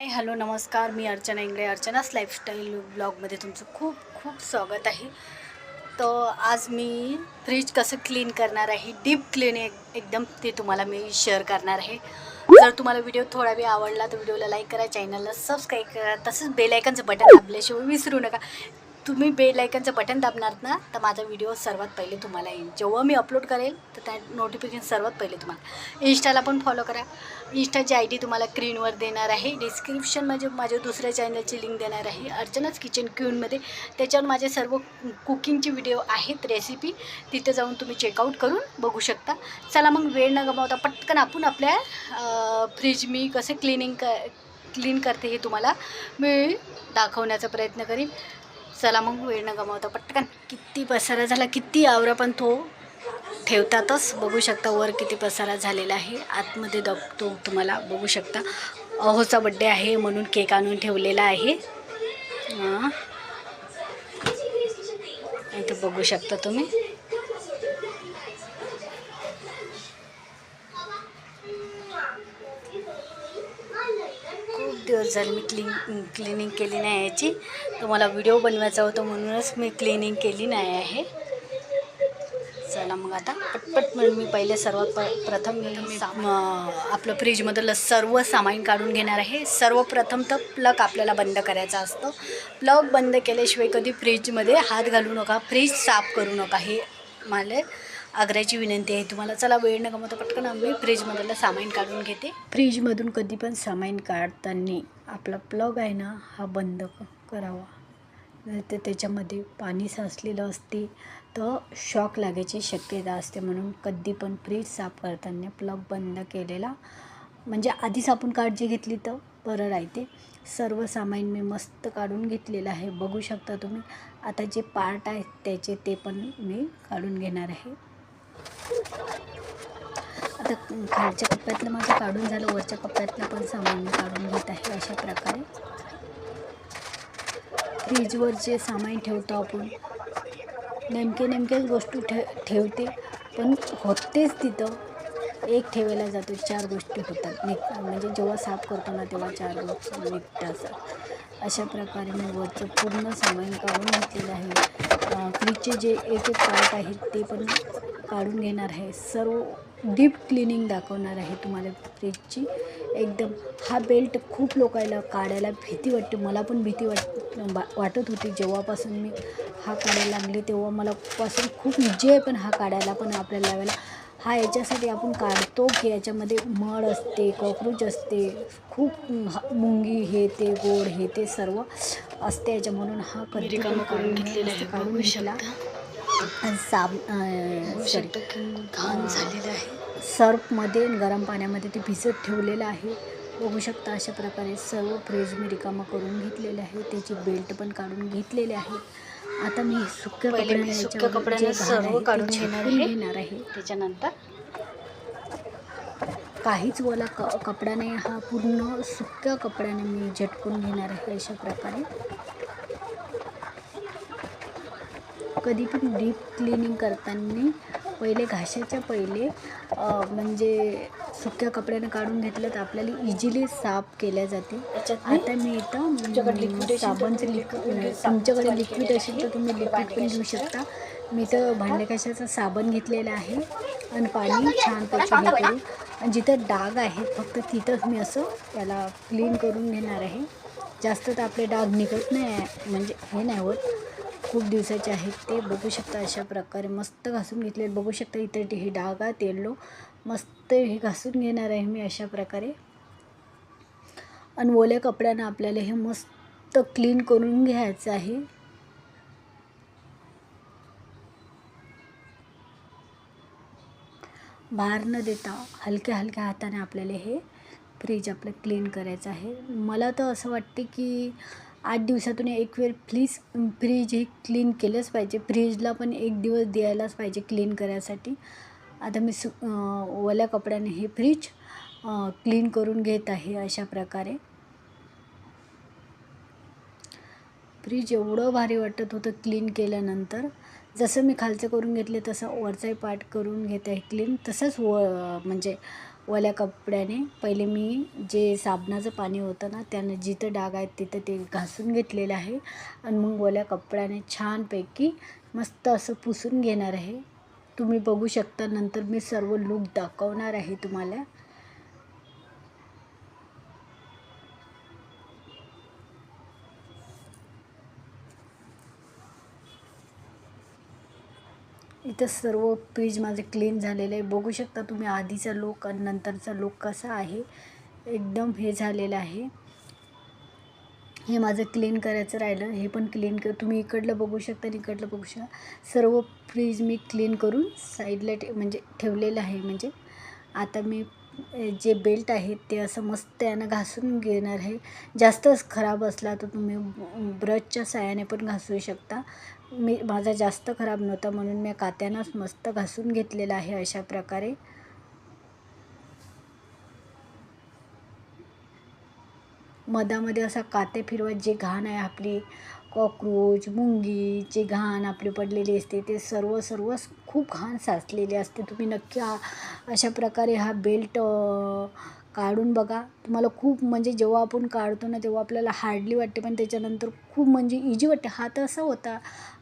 हाय hello नमस्कार. मी अर्चना इंगळे अर्चनाच लाईफस्टाईल ब्लॉगमध्ये तुमचं खूप खूप स्वागत आहे. तर आज मी फ्रीज कसं क्लीन करणार आहे डीप क्लीन एक एकदम ते तुम्हाला मी शेअर करणार आहे. जर तुम्हाला व्हिडिओ थोडा वेळ आवडला तर व्हिडिओला लाईक करा चॅनलला सबस्क्राईब करा. तसंच बेलायकनचं बटन दाबल्याशिवाय विसरू नका. तुम्ही बेल आयकनचं बटन दाबणार ना तर माझा व्हिडिओ सर्वात पहिले तुम्हाला येईल. जेव्हा मी अपलोड करेल तर त्या नोटिफिकेशन सर्वात पहिले तुम्हाला. इंस्टाला पण फॉलो करा. इंस्टाची आय डी तुम्हाला स्क्रीनवर देणार आहे. डिस्क्रिप्शन म्हणजे माझ्या दुसऱ्या चॅनलची लिंक देणार आहे. अर्चनाच किचन क्यूनमध्ये त्याच्यावर माझे सर्व कुकिंगचे व्हिडिओ आहेत रेसिपी तिथे जाऊन तुम्ही चेकआउट करून बघू शकता. चला मग वेळ न गमावता पटकन आपण आपल्या फ्रीज मी कसे क्लिनिंग क क्लीन करते हे तुम्हाला मी दाखवण्याचा प्रयत्न करीन. चला मग वेळ न गमावता पटकन. किती पसारा झाला किती आवरा पण तो ठेवतातच. बघू शकता वर किती पसारा झालेला आहे. आतमध्ये बघतो तुम्हाला बघू शकता. अहोचा बड्डे आहे म्हणून केक आणून ठेवलेला आहे. इथं बघू शकता तुम्ही. दिवस झाले मी क्लीन क्लिनिंग केली नाही याची तर मला व्हिडिओ बनवायचा होता म्हणूनच मी क्लिनिंग केली नाही आहे. चला मग आता पटपट म्हणून मी पहिले सर्वात प प्रथम मी आपलं फ्रीजमधलं सर्व सामान काढून घेणार आहे. सर्वप्रथम तर प्लग आपल्याला बंद करायचा असतो. प्लग बंद केल्याशिवाय कधी फ्रीजमध्ये हात घालू नका फ्रीज साफ करू नका हे मला आग्र्याची विनंती आहे तुम्हाला. चला वेळ न गमवता पटकन आम्ही फ्रीजमधलं सामान काढून घेते. फ्रीजमधून कधी पण सामान काढताना आपला प्लग आहे ना हा बंद क- करावा. नाही तर त्याच्यामध्ये पाणी साचलेलं असते तर शॉक लागायची शक्यता असते. म्हणून कधी पण फ्रीज साफ करताना प्लग बंद केलेला. म्हणजे आधीच आपण काळजी घेतली तर बरं राहते. सर्व सामान मी मस्त काढून घेतलेलं आहे. बघू शकता तुम्ही. आता जे पार्ट आहेत त्याचे ते पण मी काढून घेणार आहे. आता खालच्या कप्प्यातलं माझं काढून झालं वरच्या कप्प्यातलं पण सामान मी काढून घेत आहे अशा प्रकारे. फ्रीजवर जे सामान ठेवतो आपण नेमके नेमकेच गोष्टी ठे ठेवते पण होतेच तिथं. एक ठेवायला जातो चार गोष्टी होतात. निघ म्हणजे जेव्हा साफ करतो ना तेव्हा चार गोष्टी निघतात. अशा प्रकारे मी वरचं पूर्ण सामान काढून घेतलेलं आहे. फ्रीजचे जे एक एक पार्ट आहेत ते पण काढून घेणार आहे. सर्व डीप क्लिनिंग दाखवणार आहे तुम्हाला फ्रीजची. एकदम हा बेल्ट खूप लोकायला काढायला भीती वाटते. मला पण भीती वाट बा- वाटत होती जेव्हापासून मी हा काढायला लागले तेव्हा मला पासून खूप इजी आहे पण हा काढायला पण आपल्याला लावायला. हा याच्यासाठी आपण काढतो की याच्यामध्ये मळ असते कॉक्रोच असते खूप ह- मुंगी हे ते गोड हे ते सर्व असते. याच्या म्हणून हा कधी काढून घेतलेलं आहे काढून घेतला. साब घाण झालेलं आहे. सर्फमध्ये गरम पाण्यामध्ये ते भिजत ठेवलेलं आहे. बघू शकता अशा प्रकारे सर्व फ्रीज मी रिकामं करून घेतलेले आहे. त्याची बेल्ट पण काढून घेतलेले आहे. आता मी सुक्या कपड्याने सुक्या कपड्याने सर्व काढून घेणार आहे. घेणार आहे. त्याच्यानंतर? काहीच ओला क कपड्याने हा पूर्ण सुक्या कपड्याने मी झटकून घेणार आहे अशा प्रकारे. कधी पण डीप क्लिनिंग करताना पहिले घासाच्या पहिले म्हणजे सुक्या कपड्याने काढून घेतलं तर आपल्याला इझिली साफ केल्या जाते. आता मी इथं साबणचं लिक्विड तुमच्याकडे लिक्विड असेल तर. तुम्ही लिक्विड पण घेऊ. शकता. मी तर भांडे घासायचं साबण घेतलेलं आहे आणि पाणी छानपैकी हे करू आणि जिथं डाग आहेत फक्त तिथंच मी असं त्याला क्लीन करून घेणार आहे. जास्त तर आपले डाग निघत नाही म्हणजे हे नाही होत. खूप दिवसाचे आहेत ते बघू शकता अशा प्रकारे. मस्त घासून घेतले बघू शकता इथे ते हे डाग आहे तेलो मस्त हे घासून घेणार आहे मी अशा प्रकारे. आणि ओल्या कपड्यानं आपल्याला हे मस्त क्लीन करून घ्यायचं आहे. भार न देता हलक्या हलक्या हाताने आपल्याला हे फ्रीज आपलं क्लीन करायचं आहे. मला तर असं वाटते की आठ दिवसातून एक वेळ प्लीज फ्रीज हे क्लीन केलंच पाहिजे. फ्रीजला पण एक दिवस द्यायलाच पाहिजे क्लीन करायसाठी. आता मी सु ओल्या कपड्याने हे फ्रीज क्लीन करून घेत आहे अशा प्रकारे. फ्रीज एवढं भारी वाटत होतं क्लीन केल्यानंतर. जसं मी खालचं करून घेतले तसं वरचाही पार्ट करून घेत आहे क्लीन तसंच व म्हणजे ओल्या कपड्याने. पहिले मी जे साबणाचं पाणी होतं ना त्यानं जिथं डाग आहेत तिथं ते घासून घेतलेलं आहे. आणि मग ओल्या कपड्याने छानपैकी मस्त असं पुसून घेणार आहे. तुम्ही बघू शकता नंतर मी सर्व लूक दाखवणार आहे तुम्हाला. इथं सर्व फ्रीज माझं क्लीन झालेलं आहे. बघू शकता तुम्ही आधीचा लुक आणि नंतरचा लुक कसा आहे. एकदम हे झालेलं आहे. हे माझं क्लीन करायचं राहिलं. हे पण क्लीन कर तुम्ही इकडलं बघू शकता आणि इकडलं बघू शकता. सर्व फ्रीज मी क्लीन करून साईडला ठे म्हणजे ठेवलेलं आहे. म्हणजे आता मी जे बेल्ट आहे ते असं मस्त यानं घासून घेणार आहे. जास्तच खराब असला तर तुम्ही ब्रशच्या साह्याने पण घासू शकता. मी माझा जास्त खराब नव्हता म्हणून मी कात्यानंच मस्त घासून घेतलेला आहे अशा प्रकारे. मधामध्ये असा काते फिरवत जे घाण आहे आपली कॉक्रोच मुंगी जे घाण आपली पडलेली असते ते सर्व सर्व खूप घाण साचलेले असते. तुम्ही नक्की अशा प्रकारे हा बेल्ट काढून बघा. तुम्हाला खूप म्हणजे जेव्हा आपण काढतो ना तेव्हा आपल्याला हार्डली वाटते. पण त्याच्यानंतर खूप म्हणजे इजी वाटते. हा तर असा होता.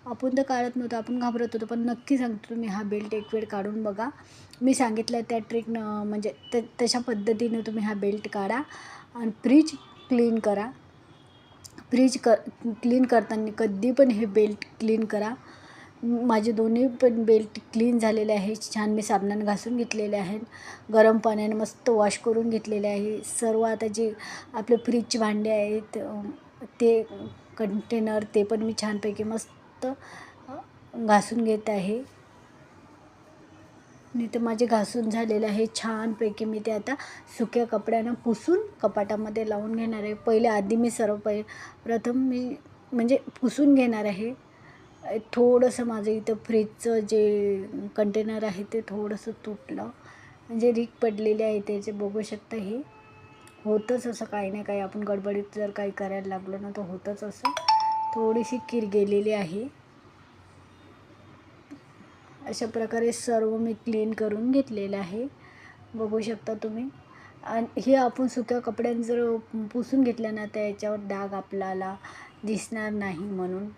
आपण तर काढत नव्हतो. आपण घाबरत होतो. पण नक्की सांगतो तुम्ही हा बेल्ट एक वेळ काढून बघा. मी सांगितलं त्या ट्रिकनं म्हणजे त तशा पद्धतीने तुम्ही हा बेल्ट काढा. आणि फ्रीज क्लीन करा. फ्रीज क क्लीन करताना कधी पण हे बेल्ट क्लीन करा. माझे दोन्ही पण बेल्ट क्लीन झालेले आहे. छान मी साबणाने घासून घेतलेले आहेत. गरम पाण्याने मस्त वॉश करून घेतलेले आहे. सर्व आता जे आपले फ्रीजचे भांडे आहेत ते कंटेनर ते पण मी छानपैकी मस्त घासून घेत आहे. आणि ते माझे घासून झालेले आहे. छानपैकी मी ते आता सुक्या कपड्यानं पुसून कपाटामध्ये लावून घेणार आहे. पहिले आधी मी सर्व पहि प्रथम मी म्हणजे पुसून घेणार आहे. थोडंसं माझं इथं फ्रीजचं जे कंटेनर आहे ते थोडंसं तुटलं. म्हणजे रीक पडलेले आहे त्याचे बघू शकता हे. होतंच असं काही ना काही. आपण गडबडीत जर काही करायला लागलो ना तर होतंच असं. थोडीशी कीर गेलेली आहे. अशा प्रकारे सर्व मी क्लीन करून घेतलेलं आहे. बघू शकता तुम्ही. आणि हे आपण सुक्या कपड्यानं जर पुसून घेतल्या ना तर याच्यावर डाग आपल्याला दिसणार नाही म्हणून.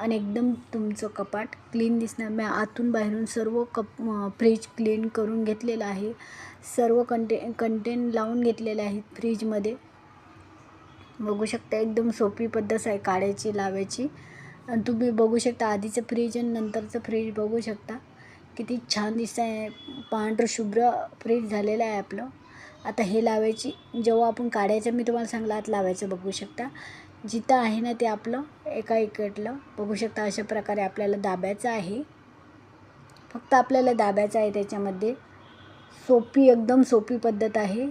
आणि एकदम तुमचं कपाट क्लीन दिसणार. मी आतून बाहेरून सर्व कप फ्रीज क्लीन करून घेतलेलं आहे. सर्व कंटे कंटेन लावून घेतलेले आहेत फ्रीजमध्ये बघू शकता एकदम सोपी पद्धत आहे काढायची लावायची. आणि तुम्ही बघू शकता आधीचं फ्रीज आणि नंतरचं फ्रीज बघू शकता. किती छान दिसतं आहे पांढरं शुभ्र फ्रीज झालेलं आहे आपलं. आता हे लावायची जेव्हा आपण काढायचं मी तुम्हाला सांगला आत लावायचं बघू शकता. जिथं आहे ना ते आपलं एका इकडलं. बघू शकता अशा प्रकारे आपल्याला दाब्याचं आहे. फक्त आपल्याला दाब्याचं आहे त्याच्यामध्ये. सोपी एकदम सोपी पद्धत आहे.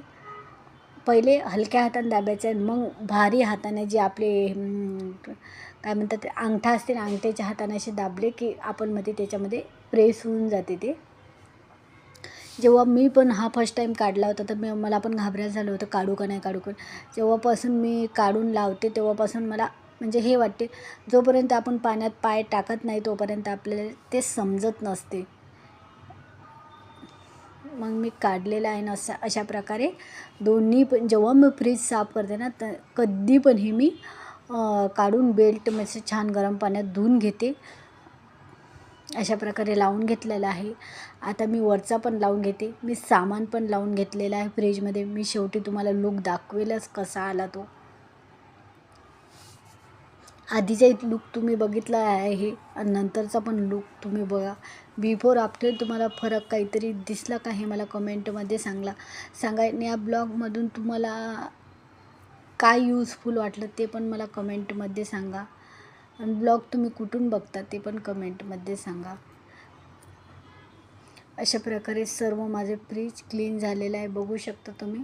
पहिले हलक्या हाताने दाबायचं आहे. मग भारी हाताने जे आपले काय म्हणतात अंगठा असते ना अंगठ्याच्या हाताने असे दाबले की आपण मध्ये त्याच्यामध्ये प्रेस होऊन जाते ते. जेव्हा मी पण हा फर्स्ट टाईम काढला होता तर मी मला पण घाबरायला झालं होतं काढू का नाही काढू का जेव्हापासून मी काढून लावते तेव्हापासून मला म्हणजे हे वाटते जोपर्यंत आपण पाण्यात पाय टाकत नाही तोपर्यंत आपल्याला ते समजत नसते. मग मी काढलेलं आहे ना असा अशा प्रकारे दोन्ही पण जेव्हा मी फ्रीज साफ करते ना तर कधी पण हे मी काढून बेल्ट म्हणजे छान गरम पाण्यात धुवून घेते. अशा प्रकारे लावून घेतलेलं आहे. आता मी वरचा पण लावून घेते. मी सामान पण लावून घेतलेलं आहे फ्रीजमध्ये. मी शेवटी तुम्हाला लुक दाखवेलच कसा आला तो. आधीचा लुक तुम्ही बघितला आहे आणि नंतरचा पण लुक तुम्ही बघा. बिफोर आफ्टर तुम्हाला फरक काहीतरी दिसला का हे मला कमेंटमध्ये सांगला सांगा. या ब्लॉगमधून तुम्हाला काय यूजफुल वाटलं ते पण मला कमेंटमध्ये सांगा. आणि ब्लॉग तुम्ही कुठून बघता ते पण कमेंटमध्ये सांगा. अशा प्रकारे सर्व माझे फ्रीज क्लीन झालेलं आहे बघू शकता तुम्ही.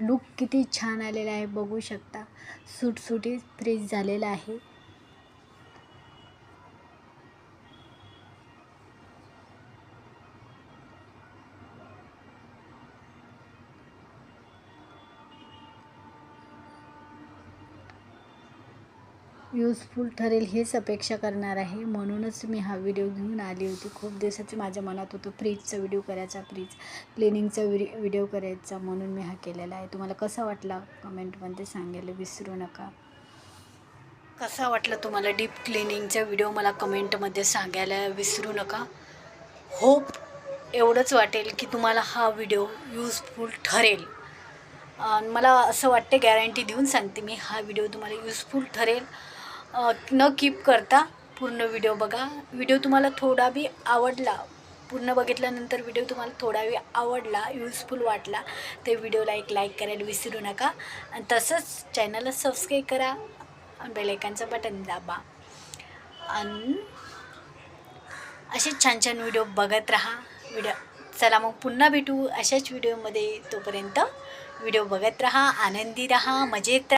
लुक किती छान आलेला आहे बघू शकता. सुटसुटीत फ्रीज झालेला आहे. यूजफुल ठरेल हेच अपेक्षा करणार आहे. म्हणूनच मी हा व्हिडिओ घेऊन आली होती. खूप दिवसाचे माझ्या मनात होतं फ्रीजचा व्हिडिओ करायचा फ्रीज क्लिनिंगचा व्हिडि व्हिडिओ करायचा म्हणून मी हा केलेला आहे. तुम्हाला कसा वाटला कमेंटमध्ये सांगायला विसरू नका. कसा वाटला तुम्हाला डीप क्लिनिंगचा व्हिडिओ मला कमेंटमध्ये सांगायला विसरू नका. होप एवढंच वाटेल की तुम्हाला हा व्हिडिओ यूजफुल ठरेल. मला असं वाटते गॅरंटी देऊन सांगते मी हा व्हिडिओ तुम्हाला यूजफुल ठरेल. न कीप करता पूर्ण व्हिडिओ बघा. व्हिडिओ तुम्हाला थोडा बी आवडला पूर्ण बघितल्यानंतर व्हिडिओ तुम्हाला थोडा बी आवडला यूजफुल वाटला तर व्हिडिओला एक लाईक करायला विसरू नका. आणि तसंच चॅनलला सबस्क्राईब करा आणि बेलायकांचं बटन दाबा. आणि असे छान छान व्हिडिओ बघत राहा. व्हिडिओ चला मग पुन्हा भेटू अशाच व्हिडिओमध्ये तोपर्यंत व्हिडिओ बघत राहा आनंदी राहा मजेत राहा.